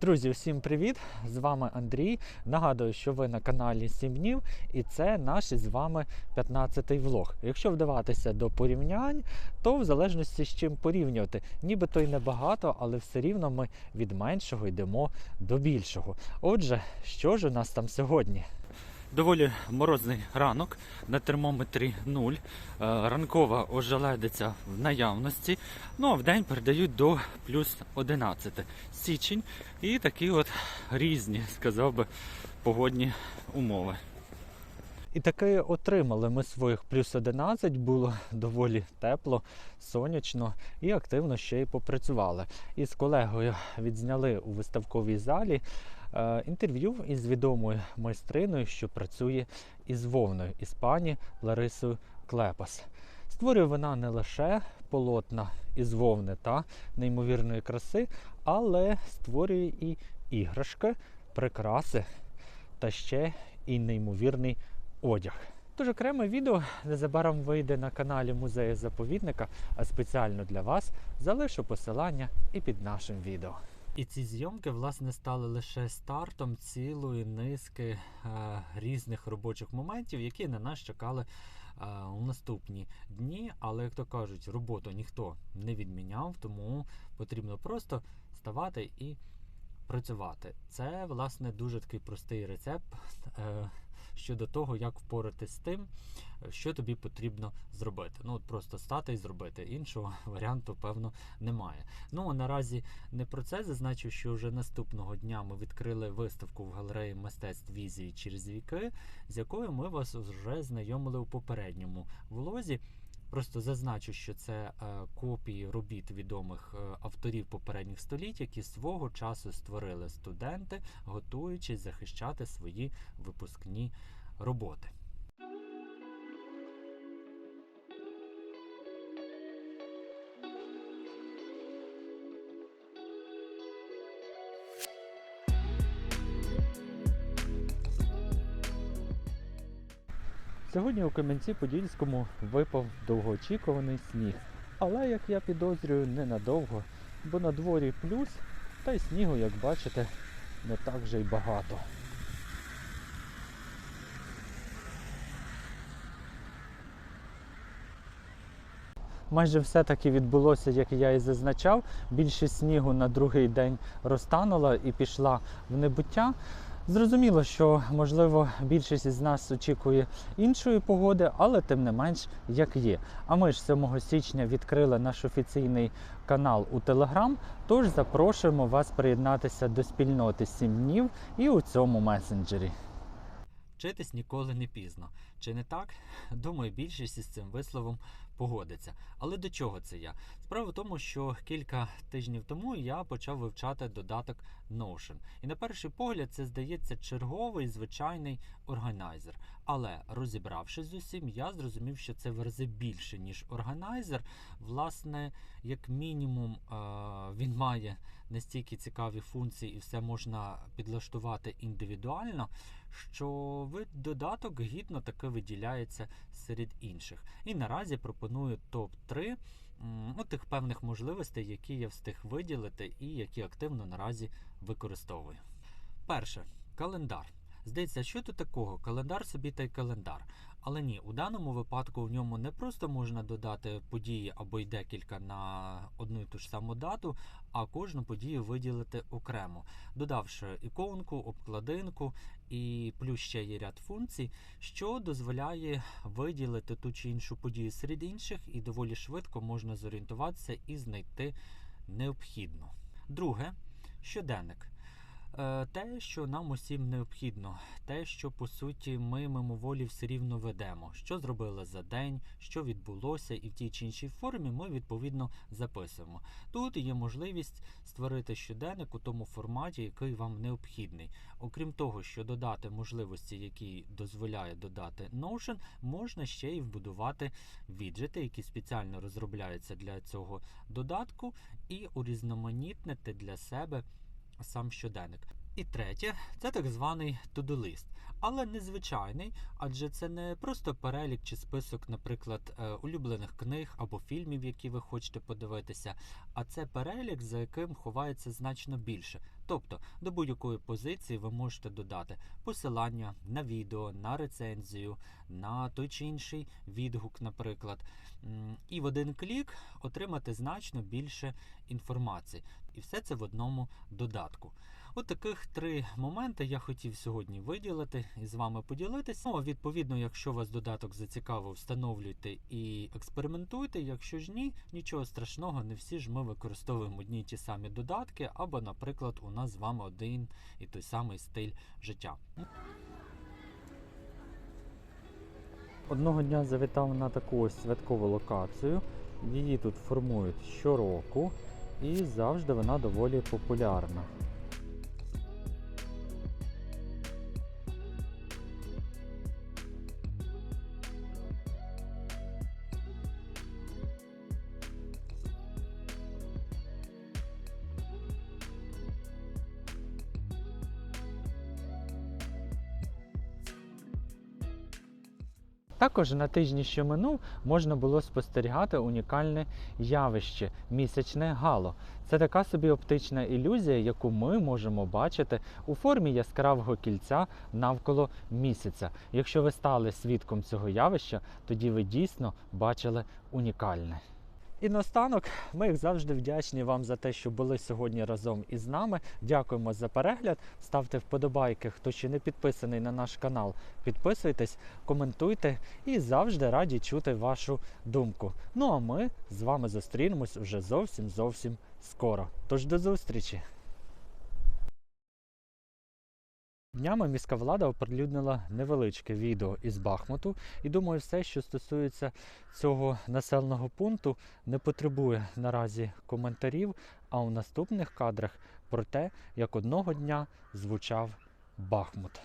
Друзі, всім привіт! З вами Андрій. Нагадую, що ви на каналі 7 днів, і це наш з вами 15-й влог. Якщо вдаватися до порівнянь, то в залежності з чим порівнювати, нібито й небагато, але все рівно ми від меншого йдемо до більшого. Отже, що ж у нас там сьогодні? Доволі морозний ранок, на термометрі 0. Е, Ранкова ожеледиця в наявності. Ну а в день передають до плюс 11 січень. І такі от різні, сказав би, погодні умови. І таки отримали ми своїх плюс 11, було доволі тепло, сонячно і активно ще й попрацювали. І з колегою відзняли у виставковій залі е, інтерв'ю із відомою майстриною, що працює із вовною із пані Ларисою Клепас. Створює вона не лише полотна із вовни та неймовірної краси, але створює і іграшки, прикраси та ще і неймовірний одяг. Тож окреме відео незабаром вийде на каналі музею заповідника, а спеціально для вас залишу посилання і під нашим відео. І ці зйомки власне стали лише стартом цілої низки е, різних робочих моментів, які на нас чекали е, у наступні дні. Але як то кажуть, роботу ніхто не відміняв, тому потрібно просто ставати і працювати. Це власне дуже такий простий рецепт. Е, щодо того, як впоратись з тим, що тобі потрібно зробити. Ну от просто стати і зробити. Іншого варіанту, певно, немає. Ну а наразі не про це зазначу, що вже наступного дня ми відкрили виставку в галереї мистецтв візії через віки, з якою ми вас вже знайомили у попередньому влозі. Просто зазначу, що це е, копії робіт відомих е, авторів попередніх століть, які свого часу створили студенти, готуючись захищати свої випускні роботи. Сьогодні у Кам'янці-Подільському випав довгоочікуваний сніг. Але, як я підозрюю, ненадовго, бо на дворі плюс, та й снігу, як бачите, не так вже й багато. Майже все таки відбулося, як я і зазначав. Більшість снігу на другий день розтанула і пішла в небуття. Зрозуміло, що можливо більшість із нас очікує іншої погоди, але тим не менш як є. А ми ж 7 січня відкрили наш офіційний канал у Телеграм. Тож запрошуємо вас приєднатися до спільноти 7 днів і у цьому месенджері. Вчитись ніколи не пізно. Чи не так? Думаю, більшість із цим висловом погодиться. Але до чого це я? Справа в тому, що кілька тижнів тому я почав вивчати додаток Notion. І на перший погляд це здається черговий звичайний органайзер. Але розібравшись з усім, я зрозумів, що це в рази більше, ніж органайзер. Власне, як мінімум, е, він має настільки цікаві функції і все можна підлаштувати індивідуально, що додаток гідно таки виділяється серед інших. І наразі пропоную топ-3 ну, тих певних можливостей, які я встиг виділити і які активно наразі використовую. Перше календар. Здається, що тут такого? Календар собі та й календар. Але ні, у даному випадку в ньому не просто можна додати події або й декілька на одну і ту ж саму дату, а кожну подію виділити окремо, додавши іконку, обкладинку і плюс ще є ряд функцій, що дозволяє виділити ту чи іншу подію серед інших, і доволі швидко можна зорієнтуватися і знайти необхідну. Друге щоденник. Е, те, що нам усім необхідно, те, що по суті ми мимоволі все рівно ведемо, що зробили за день, що відбулося, і в тій чи іншій формі ми відповідно записуємо. Тут є можливість створити щоденник у тому форматі, який вам необхідний. Окрім того, що додати можливості, які дозволяє додати Notion, можна ще й вбудувати віджити, які спеціально розробляються для цього додатку, і урізноманітнити для себе сам щоденник. І третє це так званий to-do-лист. Але незвичайний, адже це не просто перелік чи список, наприклад, е, улюблених книг або фільмів, які ви хочете подивитися, а це перелік, за яким ховається значно більше. Тобто до будь-якої позиції ви можете додати посилання на відео, на рецензію, на той чи інший відгук, наприклад. І в один клік отримати значно більше інформації. І все це в одному додатку. От таких три моменти я хотів сьогодні виділити і з вами поділитися. Ну, відповідно, якщо вас додаток зацікавив, встановлюйте і експериментуйте. Якщо ж ні, нічого страшного, не всі ж ми використовуємо одні й ті самі додатки, або, наприклад, у нас з вами один і той самий стиль життя. Одного дня завітав на таку ось святкову локацію. Її тут формують щороку, і завжди вона доволі популярна. Також на тижні, що минув, можна було спостерігати унікальне явище місячне гало. Це така собі оптична ілюзія, яку ми можемо бачити у формі яскравого кільця навколо місяця. Якщо ви стали свідком цього явища, тоді ви дійсно бачили унікальне. І наостанок, ми завжди вдячні вам за те, що були сьогодні разом із нами. Дякуємо за перегляд. Ставте вподобайки, хто ще не підписаний на наш канал. Підписуйтесь, коментуйте і завжди раді чути вашу думку. Ну а ми з вами зустрінемось вже зовсім зовсім скоро. Тож до зустрічі! Днями міська влада оприлюднила невеличке відео із Бахмуту, і думаю, все, що стосується цього населеного пункту, не потребує наразі коментарів. А у наступних кадрах про те, як одного дня звучав Бахмут.